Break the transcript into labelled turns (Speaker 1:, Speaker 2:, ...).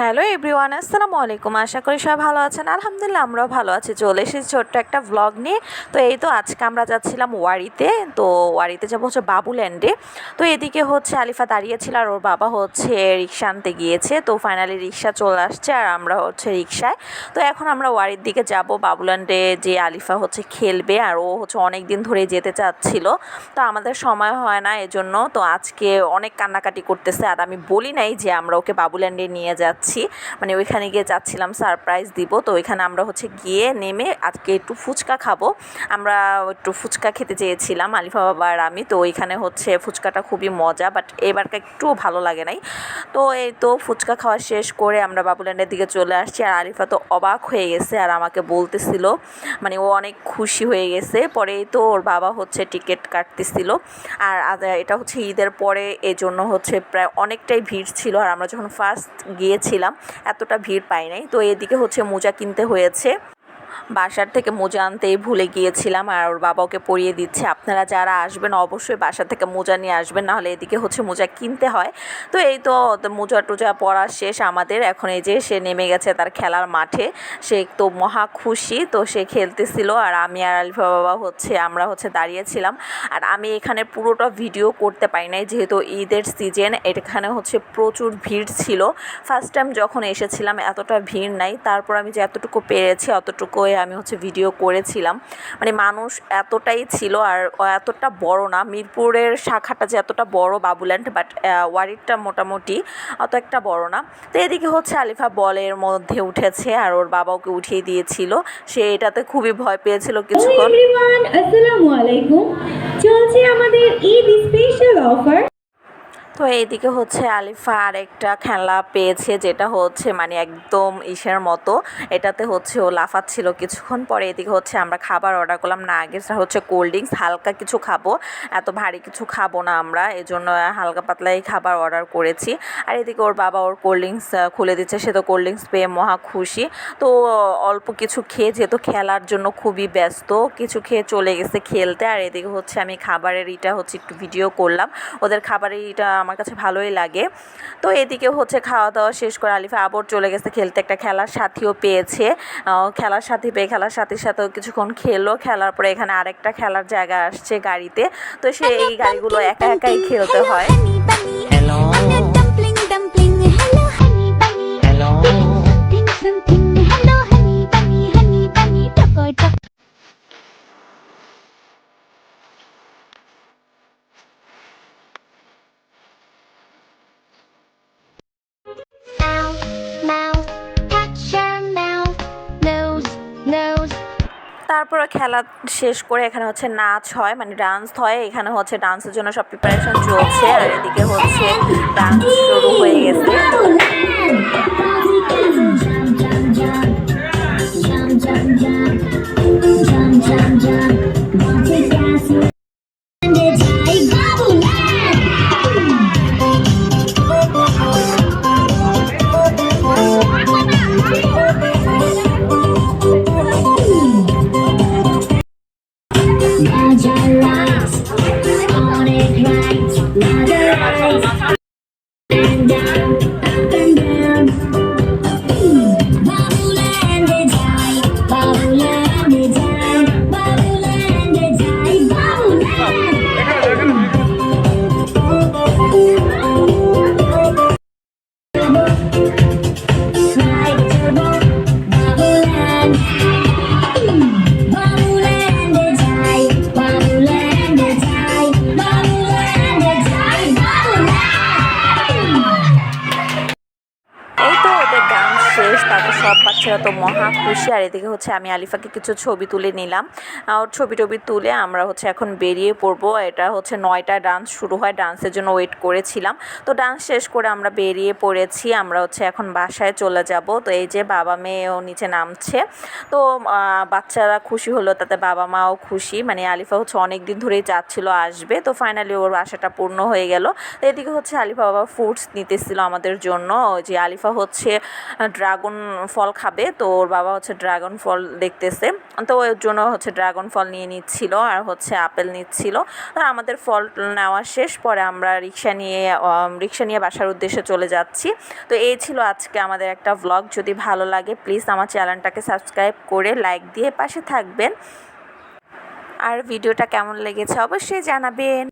Speaker 1: Hello everyone, আসসালামু আলাইকুম। আশা করি সবাই ভালো আছেন। আলহামদুলিল্লাহ, আমরাও ভালো আছি। চলে এসেছি ছোট্ট একটা ভ্লগ নিয়ে। তো এই তো আজকে আমরা যাচ্ছিলাম ওয়ারিতে। তো ওয়ারিতে যাব হচ্ছে বাবুল্যান্ডে। তো এদিকে হচ্ছে আলিফা দাঁড়িয়েছিল আর ওর বাবা হচ্ছে রিক্সা আনতে গিয়েছে। তো ফাইনালি রিক্সা চলে আসছে আর আমরা হচ্ছে রিক্সায়। তো এখন আমরা ওয়ারির দিকে যাব। বাবুল্যান্ডে যে আলিফা হচ্ছে খেলবে আর ও হচ্ছে অনেক দিন ধরে যেতে চাচ্ছিল। তো আমাদের সময় হয় না এজন্য। তো আজকে অনেক কান্নাকাটি করতেছে। আর আমি বলি নাই যে আমরা ওকে বাবুল্যান্ডে নিয়ে যাচ্ছি। মানে ওইখানে গিয়ে যাচ্ছিলাম সারপ্রাইজ দিব। তো ওইখানে আমরা হচ্ছে গিয়ে নেমে আজকে একটু ফুচকা খাব। আমরা একটু ফুচকা খেতে চেয়েছিলাম আলিফা বাবা আর আমি। তো ওইখানে হচ্ছে ফুচকাটা খুবই মজা বাট এবারটা একটুও ভালো লাগে নাই। তো এই তো ফুচকা খাওয়া শেষ করে আমরা বাবুল্যান্ডের দিকে চলে আসছি। আর আলিফা তো অবাক হয়ে গেছে আর আমাকে বলতেছিল। মানে ও অনেক খুশি হয়ে গেছে। পরে তো ওর বাবা হচ্ছে টিকিট কাটতেছিল। আর এটা হচ্ছে ঈদের পরে। এজন্য হচ্ছে প্রায় অনেকটাই ভিড় ছিল। আর আমরা যখন ফার্স্ট গিয়েছিলাম এতটা ভিড় পাই নাই। তো এদিকে হচ্ছে মোজা কিনতে হয়েছে। বাসার থেকে মোজা আনতেই ভুলে গিয়েছিলাম আর ওর বাবা ওকে পরিয়ে দিচ্ছে। আপনারা যারা আসবেন, অবশ্যই বাসা থেকে মোজা নিয়ে আসবেন, নাহলে এদিকে হচ্ছে মোজা কিনতে হয়। তো এই তো মোজা টোজা পরা শেষ আমাদের। এখন এই যে সে নেমে গেছে তার খেলার মাঠে। সে তো মহা খুশি, তো সে খেলতেছিল আর আমি আর আলিফা বাবা হচ্ছে, আমরা হচ্ছে দাঁড়িয়েছিলাম আর আমি এখানে পুরোটা ভিডিও করতে পারি নাই, যেহেতু ঈদের সিজন, এখানে হচ্ছে প্রচুর ভিড় ছিল। ফার্স্ট টাইম যখন এসেছিলাম, এতটা ভিড় নাই। তারপর আমি যে এতটুকু পেরেছি অতটুকুই আমি হচ্ছে ভিডিও করেছিলাম। মানে মানুষ এতটাই ছিল আর এতটা বড় না। মিরপুরের শাখাটা যে এতটা বড় বাবুল্যান্ড বাট ওয়ারিরটা মোটামুটি অত একটা বড় না। তো এদিকে হচ্ছে আলিফা বলের মধ্যে উঠেছে আর ওর বাবা ওকে উঠিয়ে দিয়েছিল। সে এটাতে খুবই ভয় পেয়েছিল কিছুক্ষণ।
Speaker 2: আসসালামু আলাইকুম। চলছে আমাদের ঈদ স্পেশাল অফার
Speaker 1: তো এইদিকে হচ্ছে আলিফা আরেকটা খেলা পেয়েছে, যেটা হচ্ছে মানে একদম ইসের মতো। এটাতে হচ্ছে ও লাফাচ্ছিল কিছুক্ষণ পরে এদিকে হচ্ছে আমরা খাবার অর্ডার করলাম। না আগে হচ্ছে কোল্ড ড্রিঙ্কস হালকা কিছু খাব। এত ভারী কিছু খাব না আমরা এই জন্য হালকা পাতলাই খাবার অর্ডার করেছি। আর এদিকে ওর বাবা ওর কোল্ড ড্রিঙ্কস খুলে দিচ্ছে, সে তো কোল্ড ড্রিঙ্কস পেয়ে মহা খুশি। তো অল্প কিছু খেয়ে, যেহেতু খেলার জন্য খুবই ব্যস্ত, কিছু খেয়ে চলে গেছে খেলতে। আর এদিকে হচ্ছে আমি খাবারের ইটা হচ্ছে একটু ভিডিও করলাম। ওদের খাবারের ইটা আমার কাছে ভালোই লাগে। তো এদিকে হচ্ছে খাওয়া দাওয়া শেষ করে আলিফা আবার চলে গেছে খেলতে। একটা খেলার সাথীও পেয়েছে। খেলার সাথী পেয়ে খেলার সাথীর সাথেও কিছুক্ষণ খেলো খেলার পরে এখানে আরেকটা খেলার জায়গা আসছে গাড়িতে। তো সে এই গাড়িগুলো একা একাই খেলতে হয়। তারপরে খেলা শেষ করে এখানে হচ্ছে নাচ হয় মানে ডান্স হয়। এখানে হচ্ছে ডান্সের জন্য সব প্রিপারেশন চলছে, আর এদিকে হচ্ছে ডান্স শুরু হয়ে গেছে। বাচ্চারা তো মহা খুশি। আর এদিকে হচ্ছে আমি আলিফাকে কিছু ছবি তুলে নিলাম। ওর ছবি টবি তুলে আমরা হচ্ছে এখন বেরিয়ে পড়ব। এটা হচ্ছে নয়টা ডান্স শুরু হয়। ডান্সের জন্য ওয়েট করেছিলাম। তো ডান্স শেষ করে আমরা বেরিয়ে পড়েছি। আমরা হচ্ছে এখন বাসায় চলে যাব। তো এই যে বাবা মেয়েও নিচে নামছে। তো বাচ্চারা খুশি হলো, তাতে বাবা মাও খুশি। মানে আলিফা হচ্ছে অনেক দিন ধরেই চাচ্ছিল আসবে। তো ফাইনালি ওর আশাটা পূর্ণ হয়ে গেল। তো এদিকে হচ্ছে আলিফা বাবা ফুডস নিতেছিল আমাদের জন্য। যে আলিফা হচ্ছে ড্রাগন ড্রাগন ফল খাবে তো ওর বাবা হচ্ছে ড্রাগন ফল দেখতেছে। তো ওর জন্য হচ্ছে ড্রাগন ফল নিয়ে নিচ্ছিল আর হচ্ছে আপেল নিচ্ছিল। আর আমাদের ফল নেওয়া শেষ, পরে আমরা রিক্সা নিয়ে রিক্সা নিয়ে বাসার উদ্দেশ্যে চলে যাচ্ছি। তো এই ছিল আজকে আমাদের একটা ভ্লগ যদি ভালো লাগে প্লিজ আমার চ্যানেলটাকে সাবস্ক্রাইব করে লাইক দিয়ে পাশে থাকবেন। আর ভিডিওটা কেমন লেগেছে অবশ্যই জানাবেন।